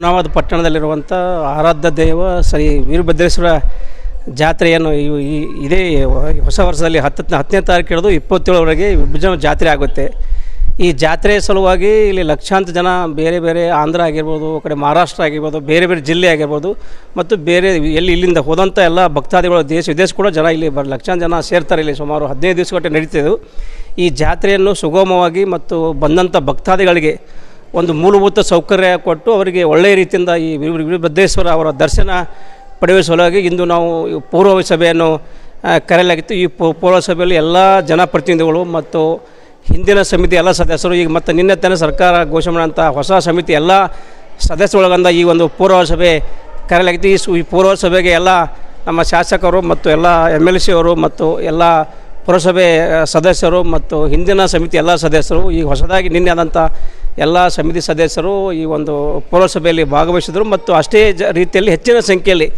ಹುಮನಾಬಾದ್ ಪಟ್ಟಣದಲ್ಲಿರುವಂಥ ಆರಾಧ್ಯ ದೈವ ಶ್ರೀ ವೀರಭದ್ರೇಶ್ವರ ಜಾತ್ರೆಯನ್ನು ಇವು- ಇದೇ ಹೊಸ ವರ್ಷದಲ್ಲಿ ಹತ್ತು ಹತ್ತನೇ ತಾರೀಕು ಹಿಡಿದು ಇಪ್ಪತ್ತೇಳರವರೆಗೆ ವಿಭಜನ ಜಾತ್ರೆ ಆಗುತ್ತೆ. ಈ ಜಾತ್ರೆಯ ಸಲುವಾಗಿ ಇಲ್ಲಿ ಲಕ್ಷಾಂತರ ಜನ ಬೇರೆ ಬೇರೆ ಆಂಧ್ರ ಆಗಿರ್ಬೋದು ಕಡೆ ಮಹಾರಾಷ್ಟ್ರ ಆಗಿರ್ಬೋದು, ಬೇರೆ ಬೇರೆ ಜಿಲ್ಲೆ ಆಗಿರ್ಬೋದು ಮತ್ತು ಬೇರೆ ಎಲ್ಲಿ ಇಲ್ಲಿಂದ ಹೋದಂಥ ಎಲ್ಲ ಭಕ್ತಾದಿಗಳು ದೇಶ ವಿದೇಶ ಕೂಡ ಜನ ಇಲ್ಲಿ ಬರ್ ಲಕ್ಷಾಂತರ ಜನ ಸೇರ್ತಾರೆ ಇಲ್ಲಿ ಸುಮಾರು ಹದಿನೈದು ದಿವಸ ಗಟ್ಟೆ ನಡೀತಿದ್ದು ಈ ಜಾತ್ರೆಯನ್ನು ಸುಗಮವಾಗಿ ಮತ್ತು ಬಂದಂಥ ಭಕ್ತಾದಿಗಳಿಗೆ ಒಂದು ಮೂಲಭೂತ ಸೌಕರ್ಯ ಕೊಟ್ಟು ಅವರಿಗೆ ಒಳ್ಳೆಯ ರೀತಿಯಿಂದ ಈ ವೀರ- ವೀರಭದ್ರೇಶ್ವರ ಅವರ ದರ್ಶನ ಪಡೆಯುವ ಸಲುವಾಗಿ ಇಂದು ನಾವು ಪೂರ್ವ ಸಭೆಯನ್ನು ಕರೆಯಲಾಗಿತ್ತು. ಈ ಪೂರ್ವ ಸಭೆಯಲ್ಲಿ ಎಲ್ಲ ಜನಪ್ರತಿನಿಧಿಗಳು ಮತ್ತು ಹಿಂದಿನ ಸಮಿತಿ ಎಲ್ಲ ಸದಸ್ಯರು, ಈಗ ಮತ್ತು ನಿನ್ನೆ ತಾನೇ ಸರ್ಕಾರ ಘೋಷಣೆ ಮಾಡಿದಂಥ ಹೊಸ ಸಮಿತಿ ಎಲ್ಲ ಸದಸ್ಯರೊಳಗಂದ ಈ ಒಂದು ಪೂರ್ವ ಸಭೆ ಕರೆಯಲಾಗಿತ್ತು. ಈ ಈ ಪೂರ್ವ ಸಭೆಗೆ ಎಲ್ಲ ನಮ್ಮ ಶಾಸಕರು ಮತ್ತು ಎಲ್ಲ ಎಂ ಎಲ್ ಸಿ ಅವರು ಮತ್ತು ಎಲ್ಲ ಪುರಸಭೆ ಸದಸ್ಯರು ಮತ್ತು ಹಿಂದಿನ ಸಮಿತಿ ಎಲ್ಲ ಸದಸ್ಯರು, ಈಗ ಹೊಸದಾಗಿ ನಿನ್ನೆ ಆದಂಥ ಎಲ್ಲ ಸಮಿತಿ ಸದಸ್ಯರು ಈ ಒಂದು ಪುರಸಭೆಯಲ್ಲಿ ಭಾಗವಹಿಸಿದರು ಮತ್ತು ಅಷ್ಟೇ ಜ ರೀತಿಯಲ್ಲಿ ಹೆಚ್ಚಿನ ಸಂಖ್ಯೆಯಲ್ಲಿ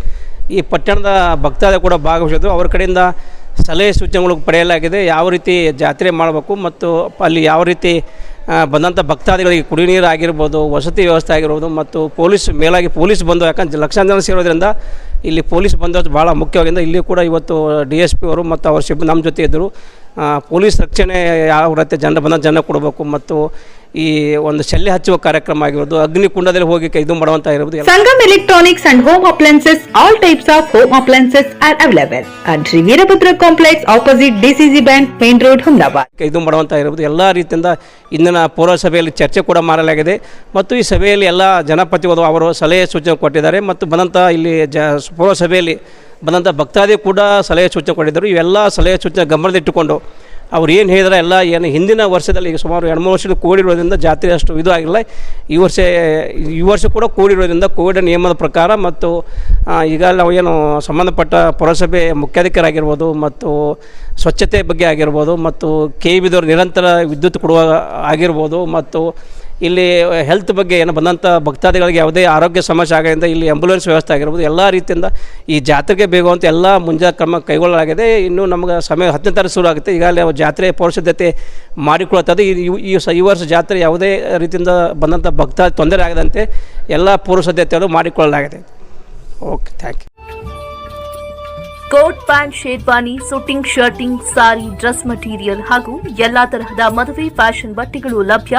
ಈ ಪಟ್ಟಣದ ಭಕ್ತಾದ ಕೂಡ ಭಾಗವಹಿಸಿದ್ರು. ಅವ್ರ ಕಡೆಯಿಂದ ಸಲಹೆ ಸೂಚನೆಗಳು ಪಡೆಯಲಾಗಿದೆ. ಯಾವ ರೀತಿ ಜಾತ್ರೆ ಮಾಡಬೇಕು ಮತ್ತು ಅಲ್ಲಿ ಯಾವ ರೀತಿ ಬಂದಂಥ ಭಕ್ತಾದಿಗಳಿಗೆ ಕುಡಿ ನೀರು ಆಗಿರ್ಬೋದು, ವಸತಿ ವ್ಯವಸ್ಥೆ ಆಗಿರ್ಬೋದು ಮತ್ತು ಪೊಲೀಸ್ ಮೇಲಾಗಿ ಪೊಲೀಸ್ ಬಂದು ಯಾಕಂದ್ರೆ ಲಕ್ಷಾಂತರ ಜನ ಸೇರೋದ್ರಿಂದ ಇಲ್ಲಿ ಪೊಲೀಸ್ ಬಂದೋಬಸ್ತ್ ಭಾಳ ಮುಖ್ಯವಾಗಿಂದ ಇಲ್ಲಿ ಕೂಡ ಇವತ್ತು ಡಿ ಎಸ್ ಪಿ ಅವರು ಮತ್ತು ಅವ್ರ ಸಿಬ್ಬಂದಿ ನಮ್ಮ ಜೊತೆ ಇದ್ದರು. ಪೊಲೀಸ್ ರಕ್ಷಣೆ ಯಾವ ರೀತಿ ಜನ ಬಂದ, ಜನ ಕೊಡಬೇಕು ಮತ್ತು ಈ ಒಂದು ಶಲ್ಯ ಹಚ್ಚುವ ಕಾರ್ಯಕ್ರಮ ಆಗಿರ್ಬೋದು ಅಗ್ನಿಕುಂಡದಲ್ಲಿ ಹೋಗಿ ಇದು ಮಾಡುವಂತ ಇರಬಹುದು Sangam electronics and home appliances all types of home appliances are available at Shri Veerabhadra complex opposite DCC bank main road Road, ಇದು ಮಾಡುವಂತ ಇರಬಹುದು ಎಲ್ಲ ರೀತಿಯಿಂದ ಇಂದಿನ ಪೌರಸಭೆಯಲ್ಲಿ ಚರ್ಚೆ ಕೂಡ ಮಾಡಲಾಗಿದೆ. ಮತ್ತು ಈ ಸಭೆಯಲ್ಲಿ ಎಲ್ಲ ಜನಪ್ರತಿನಿಧಿಗಳು ಅವರು ಸಲಹೆ ಸೂಚನೆ ಕೊಟ್ಟಿದ್ದಾರೆ. ಮತ್ತು ಬಂದಂಥ ಇಲ್ಲಿ ಜ ಪೌರಸಭೆಯಲ್ಲಿ ಬಂದಂಥ ಭಕ್ತಾದಿ ಕೂಡ ಸಲಹೆ ಸೂಚನೆ ಕೊಟ್ಟಿದ್ದರು. ಇವೆಲ್ಲ ಸಲಹೆ ಸೂಚನೆ ಗಮನದಲ್ಲಿಟ್ಟುಕೊಂಡು ಅವ್ರು ಏನು ಹೇಳಿದ್ರೆ ಎಲ್ಲ ಏನು ಹಿಂದಿನ ವರ್ಷದಲ್ಲಿ ಈಗ ಸುಮಾರು ಎರಡು ಮೂರು ವರ್ಷದ ಕೂಡಿರೋದ್ರಿಂದ ಜಾತ್ರೆ ಅಷ್ಟು ಇದು ಆಗಿಲ್ಲ. ಈ ವರ್ಷ ಈ ವರ್ಷ ಕೂಡ ಕೂಡಿರೋದ್ರಿಂದ ಕೋವಿಡ್ ನಿಯಮದ ಪ್ರಕಾರ ಮತ್ತು ಈಗ ನಾವು ಏನು ಸಂಬಂಧಪಟ್ಟ ಪುರಸಭೆ ಮುಖ್ಯಾಧಿಕಾರಿಯಾಗಿರ್ಬೋದು ಮತ್ತು ಸ್ವಚ್ಛತೆ ಬಗ್ಗೆ ಆಗಿರ್ಬೋದು ಮತ್ತು ಕೆ ಬಿದವರು ನಿರಂತರ ವಿದ್ಯುತ್ ಕೊಡುವ ಆಗಿರ್ಬೋದು ಮತ್ತು ಇಲ್ಲಿ ಹೆಲ್ತ್ ಬಗ್ಗೆ ಏನು ಬಂದಂಥ ಭಕ್ತಾದಿಗಳಿಗೆ ಯಾವುದೇ ಆರೋಗ್ಯ ಸಮಸ್ಯೆ ಆಗೋದ್ರಿಂದ ಇಲ್ಲಿ ಆ್ಯಂಬುಲೆನ್ಸ್ ವ್ಯವಸ್ಥೆ ಆಗಿರ್ಬೋದು, ಎಲ್ಲ ರೀತಿಯಿಂದ ಈ ಜಾತ್ರೆಗೆ ಬೇಗುವಂಥ ಎಲ್ಲ ಮುಂಜಾ ಕ್ರಮ ಕೈಗೊಳ್ಳಲಾಗಿದೆ. ಇನ್ನು ನಮಗೆ ಸಮಯ ಹತ್ತನೇ ತಾರೀಕು ಶುರು ಆಗುತ್ತೆ. ಈಗಾಗಲೇ ಜಾತ್ರೆ ಪೌರಸಿದ್ಧತೆ ಮಾಡಿಕೊಳ್ಳುತ್ತದೆ ಈ ಈ ವರ್ಷ ಜಾತ್ರೆ ಯಾವುದೇ ರೀತಿಯಿಂದ ಬಂದಂಥ ಭಕ್ತ ತೊಂದರೆ ಆಗದಂತೆ ಎಲ್ಲ ಪೂರ್ವ ಸಿದ್ಧತೆಯನ್ನು ಮಾಡಿಕೊಳ್ಳಲಾಗಿದೆ. Okay thank you coat pant sherwani suiting shirting, sari, dress material ಹಾಗೂ ಎಲ್ಲಾ ತರಹದ ಮದುವೆ, ಫ್ಯಾಷನ್ ಬಟ್ಟೆಗಳು ಲಭ್ಯ.